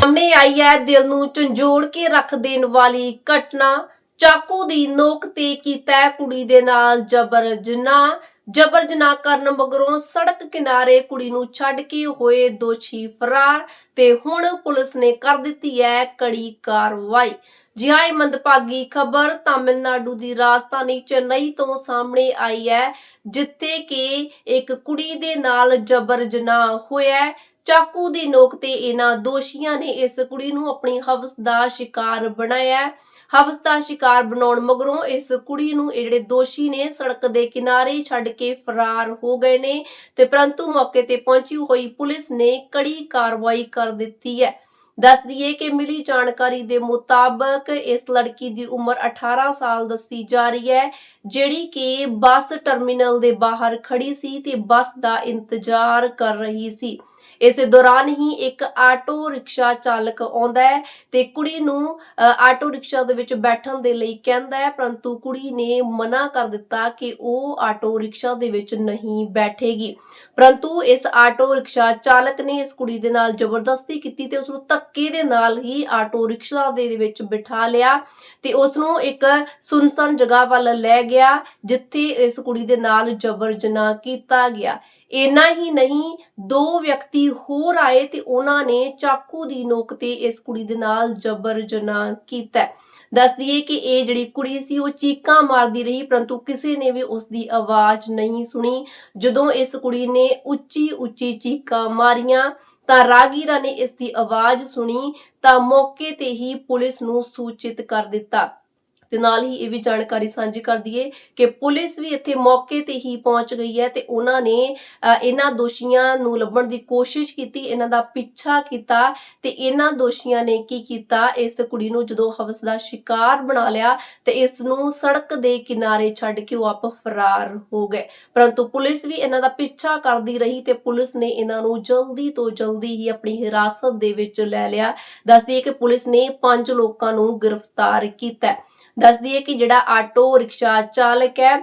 ਸਾਹਮਣੇ ਆਈ ਹੈ, ਦਿਲ ਨੂੰ ਝੰਜੋੜ ਕੇ ਰੱਖ ਦੇਣ ਵਾਲੀ ਘਟਨਾ। ਚਾਕੂ ਦੀ ਨੋਕ ਤੇ ਕੀਤਾ ਕੁੜੀ ਦੇ ਨਾਲ ਜਬਰ ਜਨਾਹ। ਜਬਰ ਜਨਾਹ ਕਰਨ ਮਗਰੋਂ ਸੜਕ ਕਿਨਾਰੇ ਕੁੜੀ ਨੂੰ ਛੱਡ ਕੇ ਹੋਏ ਦੋਸ਼ੀ ਫਰਾਰ ਤੇ ਹੁਣ ਪੁਲਿਸ ਨੇ ਕਰ ਦਿੱਤੀ ਹੈ ਕੜੀ ਕਾਰਵਾਈ। ਜੀ ਹਾਂ ਇਹ ਮੰਦਭਾਗੀ ਖਬਰ ਤਾਮਿਲਨਾਡੂ ਦੀ ਰਾਜਧਾਨੀ ਚੇਨਈ ਤੋਂ ਸਾਹਮਣੇ ਆਈ ਹੈ, ਜਿੱਥੇ ਕਿ ਇੱਕ ਕੁੜੀ ਦੇ ਨਾਲ ਜਬਰ ਜਨਾਹ ਹੋਇਆ ਚਾਕੂ ਦੀ ਨੋਕ ਤੇ ਇਹਨਾਂ ਦੋਸ਼ੀਆਂ ਨੇ ਇਸ ਕੁੜੀ ਨੂੰ ਆਪਣੀ ਹਵਸ ਦਾ ਸ਼ਿਕਾਰ ਬਣਾਇਆ ਹਵਸ ਦਾ ਸ਼ਿਕਾਰ ਬਣਾਉਣ ਮਗਰੋਂ ਇਸ ਕੁੜੀ ਨੂੰ ਇਹ ਜਿਹੜੇ ਦੋਸ਼ੀ ਨੇ ਸੜਕ ਦੇ ਕਿਨਾਰੇ ਛੱਡ ਕੇ ਫਰਾਰ ਹੋ ਗਏ ਨੇ ਤੇ ਪਰੰਤੂ ਮੌਕੇ ਤੇ ਪਹੁੰਚੀ ਹੋਈ ਪੁਲਿਸ ਨੇ ਕੜੀ ਕਾਰਵਾਈ ਕਰ ਦਿੱਤੀ ਹੈ। ਦੱਸ ਦਈਏ ਕਿ ਮਿਲੀ ਜਾਣਕਾਰੀ ਦੇ ਮੁਤਾਬਕ ਇਸ ਲੜਕੀ ਦੀ ਉਮਰ 18 ਸਾਲ ਦੱਸੀ ਜਾ ਰਹੀ ਹੈ, ਜਿਹੜੀ ਕਿ ਬੱਸ ਟਰਮੀਨਲ ਦੇ ਬਾਹਰ ਖੜੀ ਸੀ ਤੇ ਬੱਸ ਦਾ ਇੰਤਜ਼ਾਰ ਕਰ ਰਹੀ ਸੀ। ਇਸੇ ਦੌਰਾਨ ਹੀ ਇੱਕ ਆਟੋ ਰਿਕਸ਼ਾ ਚਾਲਕ ਆਉਂਦਾ ਹੈ ਤੇ ਕੁੜੀ ਨੂੰ ਆਟੋ ਰਿਕਸ਼ਾ ਦੇ ਵਿੱਚ ਬੈਠਣ ਦੇ ਲਈ ਕਹਿੰਦਾ ਹੈ, ਪਰੰਤੂ ਕੁੜੀ ਨੇ ਮਨਾ ਕਰ ਦਿੱਤਾ ਕਿ ਉਹ ਆਟੋ ਰਿਕਸ਼ਾ ਦੇ ਵਿੱਚ ਨਹੀਂ ਬੈਠੇਗੀ। ਪਰੰਤੂ ਇਸ ਆਟੋ ਰਿਕਸ਼ਾ ਚਾਲਕ ਨੇ ਇਸ ਕੁੜੀ ਦੇ ਨਾਲ ਜ਼ਬਰਦਸਤੀ ਕੀਤੀ ਤੇ ਉਸ ਨੂੰ ਧੱਕੇ ਦੇ ਨਾਲ ਹੀ ਆਟੋ ਰਿਕਸ਼ਾ ਦੇ ਵਿੱਚ ਬਿਠਾ ਲਿਆ ਤੇ ਉਸ ਨੂੰ ਇੱਕ ਸੁਨਸਾਨ ਜਗ੍ਹਾ ਵੱਲ ਲੈ ਗਿਆ, ਜਿੱਥੇ ਇਸ ਕੁੜੀ ਦੇ ਨਾਲ ਜਬਰ ਜਨਾਹ ਕੀਤਾ ਗਿਆ। ਇੰਨਾ ਹੀ ਨਹੀਂ, ਦੋ ਵਿਅਕਤੀ ਹੋਰ ਆਏ ਤੇ ਉਹਨਾਂ ਨੇ ਚਾਕੂ ਦੀ ਨੋਕ ਤੇ ਇਸ ਕੁੜੀ ਦੇ ਨਾਲ ਜਬਰ ਜਨਾਹ ਕੀਤਾ। ਦੱਸ ਦਈਏ ਕਿ ਇਹ ਜਿਹੜੀ ਕੁੜੀ ਸੀ, ਉਹ ਚੀਕਾਂ ਮਾਰਦੀ ਰਹੀ, ਪਰੰਤੂ ਕਿਸੇ ਨੇ ਵੀ ਉਸ ਦੀ ਆਵਾਜ਼ ਨਹੀਂ ਸੁਣੀ। ਜਦੋਂ ਇਸ ਕੁੜੀ ਨੇ ਉੱਚੀ ਉੱਚੀ ਚੀਕਾਂ ਮਾਰੀਆਂ, ਤਾਂ ਰਾਗੀਰਾ ਨੇ ਇਸ ਦੀ ਆਵਾਜ਼ ਸੁਣੀ, ਤਾਂ ਮੌਕੇ ਤੇ ਹੀ ਪੁਲਿਸ ਨੂੰ ਸੂਚਿਤ ਕਰ ਦਿੱਤਾ। ਤੇ ਨਾਲ ਹੀ ਇਹ ਵੀ ਜਾਣਕਾਰੀ ਸਾਂਝੀ ਕਰ ਦਈਏ ਕਿ ਪੁਲਿਸ ਵੀ ਇੱਥੇ ਮੌਕੇ ਤੇ ਹੀ ਪਹੁੰਚ ਗਈ ਹੈ ਤੇ ਉਹਨਾਂ ਨੇ ਅ, ਇਹਨਾਂ ਦੋਸ਼ੀਆਂ ਨੂੰ ਲੱਭਣ ਦੀ ਕੋਸ਼ਿਸ਼ ਕੀਤੀ ਇਹਨਾਂ ਦਾ ਪਿੱਛਾ ਕੀਤਾ ਤੇ ਇਹਨਾਂ ਦੋਸ਼ੀਆਂ ਨੇ ਕੀ ਕੀਤਾ? ਇਸ ਕੁੜੀ ਨੂੰ ਜਦੋਂ ਹਵਸ ਦਾ ਸ਼ਿਕਾਰ ਬਣਾ ਲਿਆ ਤੇ ਇਸ ਨੂੰ ਸੜਕ ਦੇ ਕਿਨਾਰੇ ਛੱਡ ਕੇ ਉਹ ਆਪ ਫਰਾਰ ਹੋ ਗਏ। ਪਰੰਤੂ ਪੁਲਿਸ ਵੀ ਇਹਨਾਂ ਦਾ ਪਿੱਛਾ ਕਰਦੀ ਰਹੀ ਤੇ ਪੁਲਿਸ ਨੇ ਇਹਨਾਂ ਨੂੰ ਜਲਦੀ ਤੋਂ ਜਲਦੀ ਹੀ ਆਪਣੀ ਹਿਰਾਸਤ ਦੇ ਵਿੱਚ ਲੈ ਲਿਆ। ਦੱਸਦੀ ਦਈਏ ਕਿ ਪੁਲਿਸ ਨੇ ਪੰਜ ਲੋਕਾਂ ਨੂੰ ਗ੍ਰਿਫਤਾਰ ਕੀਤਾ। ਹੈ। ਕਿ ਜਿਹੜਾ ਆਟੋ ਰਿਕਸ਼ਾ ਚਾਲਕ ਹੈ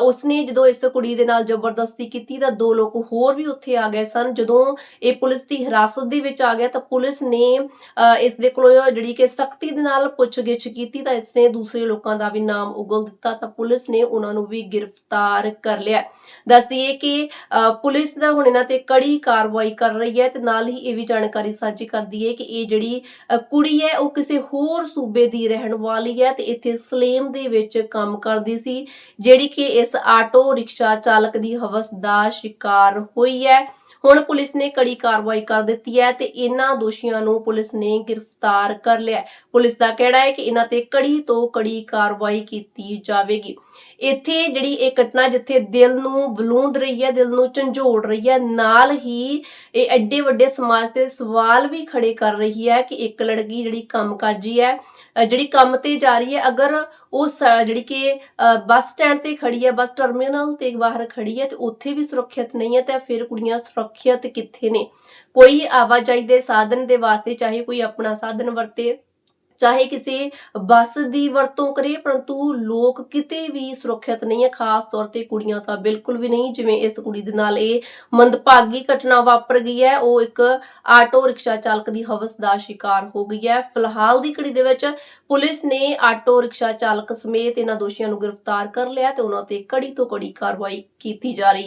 ਉਸਨੇ ਜਦੋਂ ਇਸ ਕੁੜੀ ਦੇ ਨਾਲ ਜ਼ਬਰਦਸਤੀ ਕੀਤੀ ਤਾਂ ਦੋ ਲੋਕ ਹੋਰ ਵੀ ਉੱਥੇ ਆ ਗਏ ਸਨ ਜਦੋਂ ਇਹ ਪੁਲਿਸ ਦੀ ਹਿਰਾਸਤ ਦੇ ਵਿੱਚ ਆ ਗਿਆ ਤਾਂ ਪੁਲਿਸ ਨੇ ਇਸ ਦੇ ਕੋਲੋਂ ਜਿਹੜੀ ਕਿ ਸਖਤੀ ਦੇ ਨਾਲ ਪੁੱਛਗਿੱਛ ਕੀਤੀ ਤਾਂ ਇਸਨੇ ਦੂਸਰੇ ਲੋਕਾਂ ਦਾ ਵੀ ਨਾਮ ਉਗਲ ਦਿੱਤਾ ਤਾਂ ਪੁਲਿਸ ਨੇ ਉਹਨਾਂ ਨੂੰ ਵੀ ਗ੍ਰਿਫਤਾਰ ਕਰ ਲਿਆ ਦੱਸ ਦਈਏ ਕਿ ਅ, ਪੁਲਿਸ ਦਾ ਹੁਣ ਇਹਨਾਂ ਤੇ ਕੜੀ ਕਾਰਵਾਈ ਕਰ ਰਹੀ ਹੈ ਤੇ ਨਾਲ ਹੀ ਇਹ ਵੀ ਜਾਣਕਾਰੀ ਸਾਂਝੀ ਕਰਦੀ ਹੈ ਕਿ ਇਹ ਜਿਹੜੀ ਕੁੜੀ ਹੈ ਉਹ ਕਿਸੇ ਹੋਰ ਸੂਬੇ ਦੀ ਰਹਿਣ ਵਾਲੀ ਹੈ ਤੇ ਇੱਥੇ ਸਲੇਮ ਦੇ ਵਿੱਚ ਕੰਮ ਕਰਦੀ ਸੀ, ਜਿਹੜੀ ਕਿ ਇਸ ਆਟੋ ਰਿਕਸ਼ਾ ਚਾਲਕ ਦੀ ਹਵਸ ਦਾ ਸ਼ਿਕਾਰ ਹੋਈ ਹੈ। ਹੁਣ ਪੁਲਿਸ ਨੇ ਕੜੀ ਕਾਰਵਾਈ ਕਰ ਦਿੱਤੀ ਹੈ ਤੇ ਇਹਨਾਂ ਦੋਸ਼ੀਆਂ ਨੂੰ ਪੁਲਿਸ ਨੇ ਗ੍ਰਿਫਤਾਰ ਕਰ ਲਿਆ ਪੁਲਿਸ ਦਾ ਕਹਿਣਾ ਹੈ ਕਿ ਇਹਨਾਂ ਤੇ ਕੜੀ ਤੋਂ ਕੜੀ ਕਾਰਵਾਈ ਕੀਤੀ ਜਾਵੇਗੀ। ਇੱਥੇ ਜਿਹੜੀ ਇਹ ਘਟਨਾ ਜਿੱਥੇ ਦਿਲ ਨੂੰ ਵਲੂੰਦ ਰਹੀ ਹੈ, ਦਿਲ ਨੂੰ ਝੰਜੋੜ ਰਹੀ ਹੈ, ਨਾਲ ਹੀ ਇਹ ਐਡੇ ਵੱਡੇ ਸਮਾਜ ਤੇ ਸਵਾਲ ਵੀ ਖੜੇ ਕਰ ਰਹੀ ਹੈ ਕਿ ਇੱਕ ਲੜਕੀ ਜਿਹੜੀ ਕੰਮਕਾਜੀ ਹੈ ਜਿਹੜੀ ਕੰਮ ਤੇ ਜਾ ਰਹੀ ਹੈ, ਅਗਰ ਉਹ ਸ- ਜਿਹੜੀ ਕਿ ਬੱਸ ਸਟੈਂਡ ਤੇ ਖੜੀ ਹੈ, ਬੱਸ ਟਰਮੀਨਲ ਤੇ ਬਾਹਰ ਖੜੀ ਹੈ ਤੇ ਉੱਥੇ ਵੀ ਸੁਰੱਖਿਅਤ ਨਹੀਂ ਹੈ, ਤਾਂ ਫਿਰ ਕੁੜੀਆਂ ਸੁਰੱਖਿਅਤ ਕਿੱਥੇ ਨੇ? ਕੋਈ ਆਵਾਜਾਈ ਦੇ ਸਾਧਨ ਦੇ ਵਾਸਤੇ, ਚਾਹੇ ਕੋਈ ਆਪਣਾ ਸਾਧਨ ਵਰਤੇ ਚਾਹੇ ਕਿਸੇ ਬੱਸ ਦੀ ਵਰਤੋਂ ਕਰੇ, ਪਰੰਤੂ ਲੋਕ ਕਿਤੇ ਵੀ ਸੁਰੱਖਿਅਤ ਨਹੀਂ ਹੈ ਖਾਸ ਤੌਰ ਤੇ ਕੁੜੀਆਂ ਤਾਂ ਬਿਲਕੁਲ ਵੀ ਨਹੀਂ, ਜਿਵੇਂ ਇਸ ਕੁੜੀ ਦੇ ਨਾਲ ਇਹ ਮੰਦਭਾਗੀ ਘਟਨਾ ਵਾਪਰ ਗਈ ਹੈ। ਉਹ ਇੱਕ ਆਟੋ ਰਿਕਸ਼ਾ ਚਾਲਕ ਦੀ ਹਵਸ ਦਾ ਸ਼ਿਕਾਰ ਹੋ ਗਈ ਹੈ। ਫਿਲਹਾਲ ਦੀ ਘੜੀ ਦੇ ਵਿੱਚ ਪੁਲਿਸ ਨੇ ਆਟੋ ਰਿਕਸ਼ਾ ਚਾਲਕ ਸਮੇਤ ਇਹਨਾਂ ਦੋਸ਼ੀਆਂ ਨੂੰ ਗ੍ਰਿਫਤਾਰ ਕਰ ਲਿਆ ਤੇ ਉਹਨਾਂ ਤੇ ਕੜੀ ਤੋਂ ਕੜੀ ਕਾਰਵਾਈ ਕੀਤੀ ਜਾ ਰਹੀ ਹੈ।